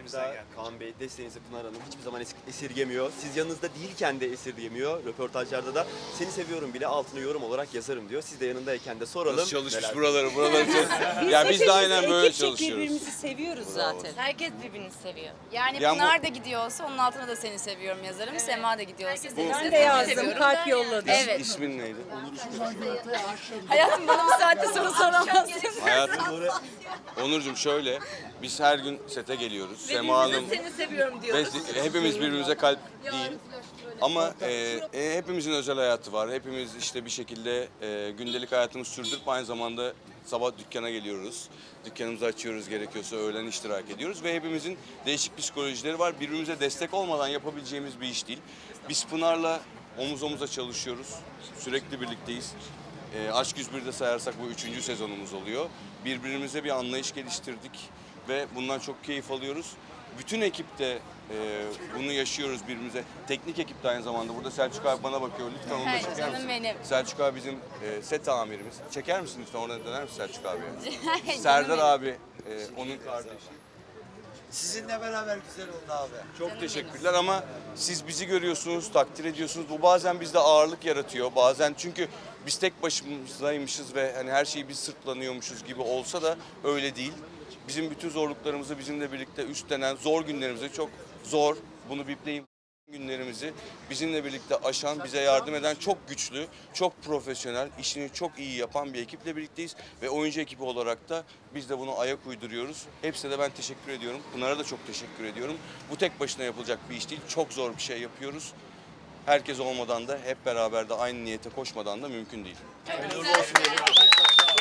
elimizden. Kaan Bey desteğinizi Pınar Hanım hiçbir zaman es- esirgemiyor. Siz yanınızda değilken de esirgemiyor. Röportajlarda da seni seviyorum bile altına yorum olarak yazarım diyor. Siz de yanındayken de soralım. Nasıl çalışmış neler- buraları, buraları çok... ya biz de aynen böyle çalışıyoruz. birbirimizi seviyoruz zaten. Herkes birbirini seviyor. Yani Yani bu- Pınar da gidiyorsa onun altına da seni seviyorum yazarım. Sema da gidiyorsa seni Ben de yazdım, kalp yolladım. Evet. İsmin neydi? Hayatım bana bu saatte soru soramazsın. Hayatım. Onurcuğum şöyle, biz her gün sete geliyoruz. Sema Hanım Seni seviyorum diyor. ve hepimiz birbirimize kalp değil. Ama e, e, hepimizin özel hayatı var. Hepimiz işte bir şekilde e, gündelik hayatımızı sürdürüp aynı zamanda sabah dükkana geliyoruz. Dükkanımızı açıyoruz gerekiyorsa öğlen iştirak ediyoruz ve hepimizin değişik psikolojileri var. Birbirimize destek olmadan yapabileceğimiz bir iş değil. Biz Pınar'la omuz omuza çalışıyoruz. Sürekli birlikteyiz. E, Aşk 101'de sayarsak bu üçüncü sezonumuz oluyor. Birbirimize bir anlayış geliştirdik ve bundan çok keyif alıyoruz. Bütün ekipte e, bunu yaşıyoruz birbirimize. Teknik ekip de aynı zamanda. Burada Selçuk abi bana bakıyor. Lütfen onu da çeker canım misin? benim. Selçuk abi bizim e, set amirimiz. Çeker misin lütfen? Oradan döner misin Selçuk abi? Canım Serdar abi e, onun kardeşi. Sizinle beraber güzel oldu abi. Çok teşekkürler ama siz bizi görüyorsunuz, takdir ediyorsunuz. Bu bazen bizde ağırlık yaratıyor. Bazen çünkü biz tek başımızdaymışız ve hani her şeyi biz sırtlanıyormuşuz gibi olsa da öyle değil. Bizim bütün zorluklarımızı bizimle birlikte üstlenen zor günlerimizi çok zor, bunu bipleyin günlerimizi bizimle birlikte aşan, bize yardım eden çok güçlü, çok profesyonel, işini çok iyi yapan bir ekiple birlikteyiz. Ve oyuncu ekibi olarak da biz de bunu ayak uyduruyoruz. Hepsine de ben teşekkür ediyorum. Pınar'a da çok teşekkür ediyorum. Bu tek başına yapılacak bir iş değil. Çok zor bir şey yapıyoruz. Herkes olmadan da hep beraber de aynı niyete koşmadan da mümkün değil. Diyelim.